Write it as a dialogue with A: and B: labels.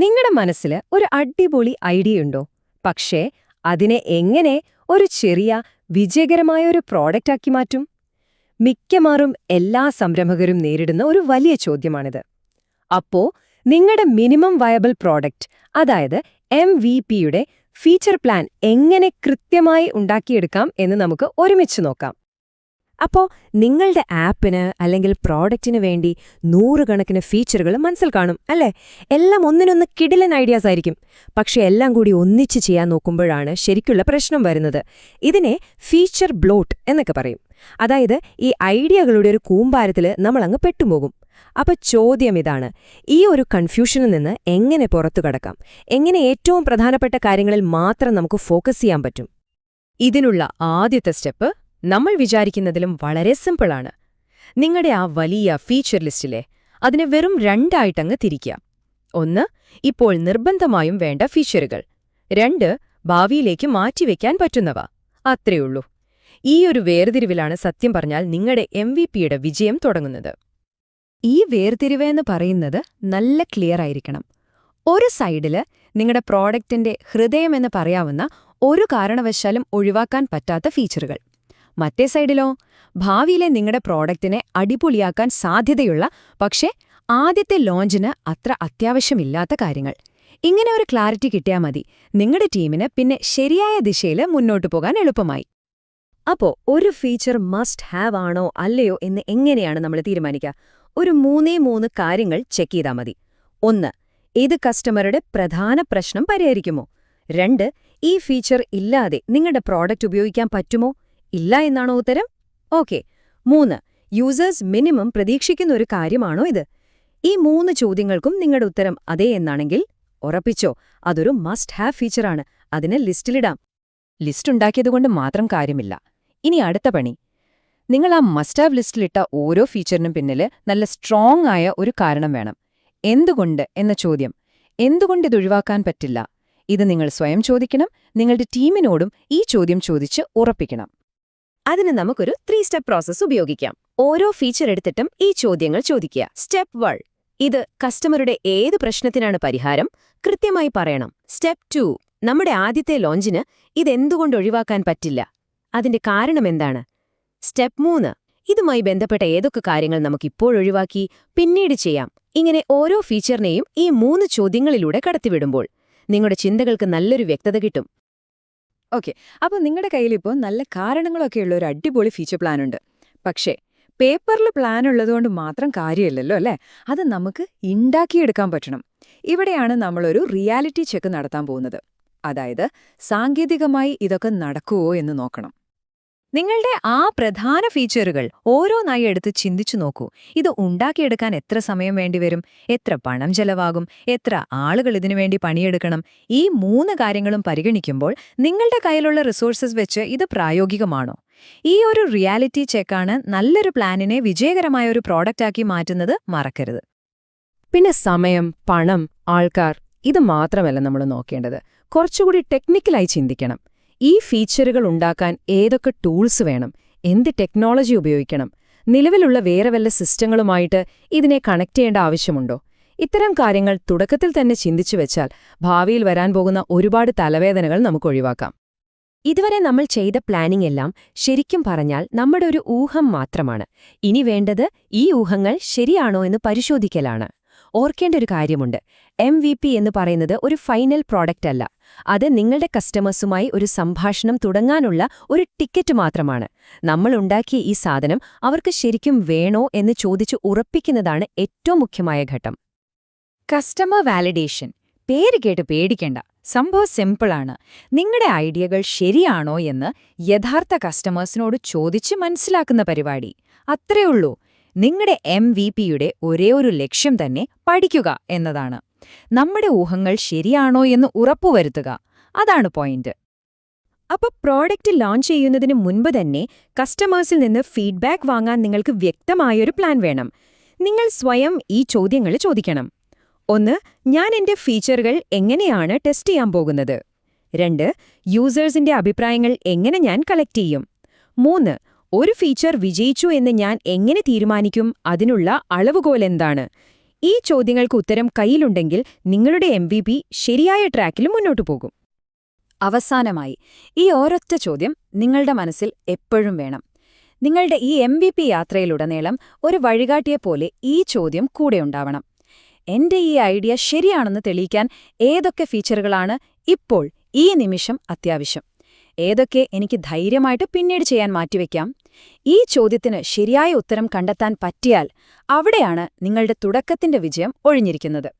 A: നിങ്ങളുടെ മനസ്സിൽ ഒരു അടിപൊളി ഐഡിയ ഉണ്ടോ പക്ഷേ അതിനെ എങ്ങനെ ഒരു ചെറിയ വിജയകരമായ ഒരു പ്രോഡക്റ്റ് ആക്കി മാറ്റും? മിക്കമാറും എല്ലാ സംരംഭകരും നേരിടുന്ന ഒരു വലിയ ചോദ്യമാണിത്. അപ്പോ നിങ്ങളുടെ മിനിമം വയബിൾ പ്രോഡക്റ്റ് അതായത് എം വി പിയുടെ ഫീച്ചർ പ്ലാൻ എങ്ങനെ കൃത്യമായി ഉണ്ടാക്കിയെടുക്കാം എന്ന് നമുക്ക് ഒരുമിച്ച് നോക്കാം. അപ്പോൾ നിങ്ങളുടെ ആപ്പിന് അല്ലെങ്കിൽ പ്രോഡക്റ്റിന് വേണ്ടി നൂറുകണക്കിന് ഫീച്ചറുകൾ മനസ്സിൽ കാണും അല്ലേ? എല്ലാം ഒന്നിനൊന്ന് കിടിലൻ ഐഡിയാസ് ആയിരിക്കും. പക്ഷേ എല്ലാം കൂടി ഒന്നിച്ച് ചെയ്യാൻ നോക്കുമ്പോഴാണ് ശരിക്കുള്ള പ്രശ്നം വരുന്നത്. ഇതിനെ ഫീച്ചർ ബ്ലോട്ട് എന്നൊക്കെ പറയും. അതായത് ഈ ഐഡിയകളുടെ ഒരു കൂമ്പാരത്തിൽ നമ്മളങ്ങ് പെട്ടുപോകും. അപ്പൊ ചോദ്യം ഇതാണ്. ഈ ഒരു കൺഫ്യൂഷനിൽ നിന്ന് എങ്ങനെ പുറത്തു കടക്കാം? എങ്ങനെ ഏറ്റവും പ്രധാനപ്പെട്ട കാര്യങ്ങളിൽ മാത്രം നമുക്ക് ഫോക്കസ് ചെയ്യാൻ പറ്റും? ഇതിനുള്ള ആദ്യത്തെ സ്റ്റെപ്പ് നമ്മൾ വിചാരിക്കുന്നതിലും വളരെ സിമ്പിളാണ്. നിങ്ങളുടെ ആ വലിയ ഫീച്ചർ ലിസ്റ്റിലെ അതിനെ വെറും രണ്ടായിട്ടങ്ങ് തിരിക്കുക ഒന്ന് ഇപ്പോൾ നിർബന്ധമായും വേണ്ട ഫീച്ചറുകൾ രണ്ട് ഭാവിയിലേക്ക് മാറ്റിവെക്കാൻ പറ്റുന്നവ. അത്രയുള്ളൂ. ഈ ഒരു വേർതിരിവിലാണ് സത്യം പറഞ്ഞാൽ നിങ്ങളുടെ എം വി പിയുടെ വിജയം തുടങ്ങുന്നത്. ഈ വേർതിരിവ് എന്ന് പറയുന്നത് നല്ല ക്ലിയർ ആയിരിക്കണം. ഒരു സൈഡിൽ നിങ്ങളുടെ പ്രോഡക്റ്റിന്റെ ഹൃദയമെന്ന് പറയാവുന്ന ഒരു കാരണവശാലും ഒഴിവാക്കാൻ പറ്റാത്ത ഫീച്ചറുകൾ മറ്റേ സൈഡിലോ? ഭാവിയിലെ നിങ്ങളുടെ പ്രോഡക്റ്റിനെ അടിപൊളിയാക്കാൻ സാധ്യതയുള്ള പക്ഷേ ആദ്യത്തെ ലോഞ്ചിന് അത്ര അത്യാവശ്യമില്ലാത്ത കാര്യങ്ങൾ. ഇങ്ങനെ ഒരു ക്ലാരിറ്റി കിട്ടിയാൽ മതി. നിങ്ങളുടെ ടീമിന് പിന്നെ ശരിയായ ദിശയിൽ മുന്നോട്ടു പോകാൻ എളുപ്പമായി. അപ്പോ ഒരു ഫീച്ചർ മസ്റ്റ് ഹാവ് ആണോ അല്ലയോ എന്ന് എങ്ങനെയാണ് നമ്മൾ തീരുമാനിക്കുക ഒരു മൂന്നേ മൂന്ന് കാര്യങ്ങൾ ചെക്ക് ചെയ്താൽ മതി. ഒന്ന് ഇത് കസ്റ്റമറുടെ പ്രധാന പ്രശ്നം പരിഹരിക്കുമോ? രണ്ട് ഈ ഫീച്ചർ ഇല്ലാതെ നിങ്ങളുടെ പ്രോഡക്റ്റ് ഉപയോഗിക്കാൻ പറ്റുമോ? ഇല്ല എന്നാണോ ഉത്തരം? ഓക്കെ. മൂന്ന്. യൂസേഴ്സ് മിനിമം പ്രതീക്ഷിക്കുന്ന ഒരു കാര്യമാണോ ഇത്? ഈ മൂന്ന് ചോദ്യങ്ങൾക്കും നിങ്ങളുടെ ഉത്തരം അതേ എന്നാണെങ്കിൽ ഉറപ്പിച്ചോ. അതൊരു മസ്റ്റ് ഹാവ് ഫീച്ചറാണ് അതിന് ലിസ്റ്റിലിടാം. ലിസ്റ്റ് ഉണ്ടാക്കിയതുകൊണ്ട് മാത്രം കാര്യമില്ല. ഇനി അടുത്ത പണി. നിങ്ങൾ ആ മസ്റ്റ് ഹാവ് ലിസ്റ്റിലിട്ട ഓരോ ഫീച്ചറിനും പിന്നിൽ നല്ല സ്ട്രോങ് ആയ ഒരു കാരണം വേണം. എന്തുകൊണ്ട് എന്ന ചോദ്യം. എന്തുകൊണ്ട് ഇത് ഒഴിവാക്കാൻ പറ്റില്ല? ഇത് നിങ്ങൾ സ്വയം ചോദിക്കണം. നിങ്ങളുടെ ടീമിനോടും ഈ ചോദ്യം ചോദിച്ച് ഉറപ്പിക്കണം. അതിന് നമുക്കൊരു ത്രീ സ്റ്റെപ്പ് പ്രോസസ്സ് ഉപയോഗിക്കാം. ഓരോ ഫീച്ചർ എടുത്തിട്ടും ഈ ചോദ്യങ്ങൾ ചോദിക്കുക. സ്റ്റെപ്പ് വൺ ഇത് കസ്റ്റമറുടെ ഏത് പ്രശ്നത്തിനാണ് പരിഹാരം? കൃത്യമായി പറയണം. സ്റ്റെപ്പ് ടു നമ്മുടെ ആദ്യത്തെ ലോഞ്ചിന് ഇതെന്തുകൊണ്ട് ഒഴിവാക്കാൻ പറ്റില്ല? അതിന്റെ കാരണം എന്താണ്? സ്റ്റെപ്പ് മൂന്ന്. ഇതുമായി ബന്ധപ്പെട്ട ഏതൊക്കെ കാര്യങ്ങൾ നമുക്കിപ്പോഴൊഴിവാക്കി പിന്നീട് ചെയ്യാം. ഇങ്ങനെ ഓരോ ഫീച്ചറിനെയും ഈ മൂന്ന് ചോദ്യങ്ങളിലൂടെ കടത്തിവിടുമ്പോൾ നിങ്ങളുടെ ചിന്തകൾക്ക് നല്ലൊരു വ്യക്തത കിട്ടും. ഓക്കെ. അപ്പോൾ നിങ്ങളുടെ കയ്യിൽ ഇപ്പോൾ നല്ല കാരണങ്ങളൊക്കെ ഉള്ള ഒരു അടിപൊളി ഫീച്ചർ പ്ലാൻ ഉണ്ട്. പക്ഷേ പേപ്പറിൽ പ്ലാൻ ഉള്ളതുകൊണ്ട് മാത്രം കാര്യമില്ലല്ലോ അല്ലേ? അത് നമുക്ക് ഉണ്ടാക്കിയെടുക്കാൻ പറ്റണം. ഇവിടെയാണ് നമ്മളൊരു റിയാലിറ്റി ചെക്ക് നടത്താൻ പോകുന്നത്. അതായത് സാങ്കേതികമായി ഇതൊക്കെ നടക്കുമോ എന്ന് നോക്കണം. നിങ്ങളുടെ ആ പ്രധാന ഫീച്ചറുകൾ ഓരോന്നായി എടുത്ത് ചിന്തിച്ചു നോക്കൂ. ഇത് ഉണ്ടാക്കിയെടുക്കാൻ എത്ര സമയം വേണ്ടിവരും എത്ര പണം ചെലവാകും? എത്ര ആളുകൾ ഇതിനുവേണ്ടി പണിയെടുക്കണം? ഈ മൂന്ന് കാര്യങ്ങളും പരിഗണിക്കുമ്പോൾ നിങ്ങളുടെ കയ്യിലുള്ള റിസോഴ്സസ് വെച്ച് ഇത് പ്രായോഗികമാണോ? ഈ ഒരു റിയാലിറ്റി ചെക്കാണ് നല്ലൊരു പ്ലാനിനെ വിജയകരമായ ഒരു പ്രോഡക്റ്റാക്കി മാറ്റുന്നത് മറക്കരുത്. പിന്നെ സമയം പണം ആൾക്കാർ ഇത് മാത്രമല്ല നമ്മൾ നോക്കേണ്ടത്. കുറച്ചുകൂടി ടെക്നിക്കലായി ചിന്തിക്കണം. ഈ ഫീച്ചറുകൾ ഉണ്ടാക്കാൻ ഏതൊക്കെ ടൂൾസ് വേണം? എന്ത് ടെക്നോളജി ഉപയോഗിക്കണം? നിലവിലുള്ള വേറെ വല്ല സിസ്റ്റങ്ങളുമായിട്ട് ഇതിനെ കണക്ട് ചെയ്യേണ്ട ആവശ്യമുണ്ടോ? ഇത്തരം കാര്യങ്ങൾ തുടക്കത്തിൽ തന്നെ ചിന്തിച്ചു വെച്ചാൽ ഭാവിയിൽ വരാൻ പോകുന്ന ഒരുപാട് തലവേദനകൾ നമുക്ക് ഒഴിവാക്കാം. ഇതുവരെ നമ്മൾ ചെയ്ത പ്ലാനിംഗ് എല്ലാം ശരിക്കും പറഞ്ഞാൽ നമ്മുടെ ഒരു ഊഹം മാത്രമാണ്. ഇനി വേണ്ടത് ഈ ഊഹങ്ങൾ ശരിയാണോ എന്ന് പരിശോധിക്കലാണ്. ഓർക്കേണ്ട ഒരു കാര്യമുണ്ട്. എം എന്ന് പറയുന്നത് ഒരു ഫൈനൽ പ്രോഡക്റ്റ് അല്ല. അത് നിങ്ങളുടെ കസ്റ്റമേഴ്സുമായി ഒരു സംഭാഷണം തുടങ്ങാനുള്ള ഒരു ടിക്കറ്റ് മാത്രമാണ്. നമ്മൾ ഉണ്ടാക്കിയ ഈ സാധനം അവർക്ക് ശരിക്കും വേണോ എന്ന് ചോദിച്ച് ഉറപ്പിക്കുന്നതാണ് ഏറ്റവും മുഖ്യമായ ഘട്ടം. കസ്റ്റമർ വാലിഡേഷൻ പേര് കേട്ട് പേടിക്കേണ്ട. സംഭവം സിമ്പിളാണ് നിങ്ങളുടെ ഐഡിയകൾ ശരിയാണോ എന്ന് യഥാർത്ഥ കസ്റ്റമേഴ്സിനോട് ചോദിച്ച് മനസ്സിലാക്കുന്ന പരിപാടി. അത്രയുള്ളൂ നിങ്ങളുടെ എം വി പിയുടെ ഒരേ ഒരു ലക്ഷ്യം തന്നെ പഠിക്കുക എന്നതാണ്. നമ്മുടെ ഊഹങ്ങൾ ശരിയാണോ എന്ന് ഉറപ്പുവരുത്തുക. അതാണ് പോയിന്റ് അപ്പോൾ പ്രോഡക്റ്റ് ലോഞ്ച് ചെയ്യുന്നതിന് മുൻപ് തന്നെ കസ്റ്റമേഴ്സിൽ നിന്ന് ഫീഡ്ബാക്ക് വാങ്ങാൻ നിങ്ങൾക്ക് വ്യക്തമായൊരു പ്ലാൻ വേണം. നിങ്ങൾ സ്വയം ഈ ചോദ്യങ്ങൾ ചോദിക്കണം. ഒന്ന് ഞാൻ എന്റെ ഫീച്ചറുകൾ എങ്ങനെയാണ് ടെസ്റ്റ് ചെയ്യാൻ പോകുന്നത്? രണ്ട് യൂസേഴ്സിന്റെ അഭിപ്രായങ്ങൾ എങ്ങനെ ഞാൻ കളക്ട് ചെയ്യും? മൂന്ന് ഒരു ഫീച്ചർ വിജയിച്ചു എന്ന് ഞാൻ എങ്ങനെ തീരുമാനിക്കും? അതിനുള്ള അളവുകോൽ എന്താണ്? ഈ ചോദ്യങ്ങൾക്ക് ഉത്തരം കയ്യിലുണ്ടെങ്കിൽ നിങ്ങളുടെ എം ശരിയായ ട്രാക്കിൽ മുന്നോട്ടു പോകും.
B: അവസാനമായി ഈ ഓരൊറ്റ ചോദ്യം നിങ്ങളുടെ മനസ്സിൽ എപ്പോഴും വേണം. നിങ്ങളുടെ ഈ എം വി പി യാത്രയിലുടനീളം ഒരു വഴികാട്ടിയെപ്പോലെ ഈ ചോദ്യം കൂടെയുണ്ടാവണം എന്റെ ഈ ഐഡിയ ശരിയാണെന്ന് തെളിയിക്കാൻ ഏതൊക്കെ ഫീച്ചറുകളാണ് ഇപ്പോൾ ഈ നിമിഷം അത്യാവശ്യം? ഏതൊക്കെ എനിക്ക് ധൈര്യമായിട്ട് പിന്നീട് ചെയ്യാൻ മാറ്റിവെക്കാം? ഈ ചോദ്യത്തിന് ശരിയായ ഉത്തരം കണ്ടെത്താൻ പറ്റിയാൽ അവിടെയാണ് നിങ്ങളുടെ തുടക്കത്തിന്റെ വിജയം ഒഴിഞ്ഞിരിക്കുന്നത്.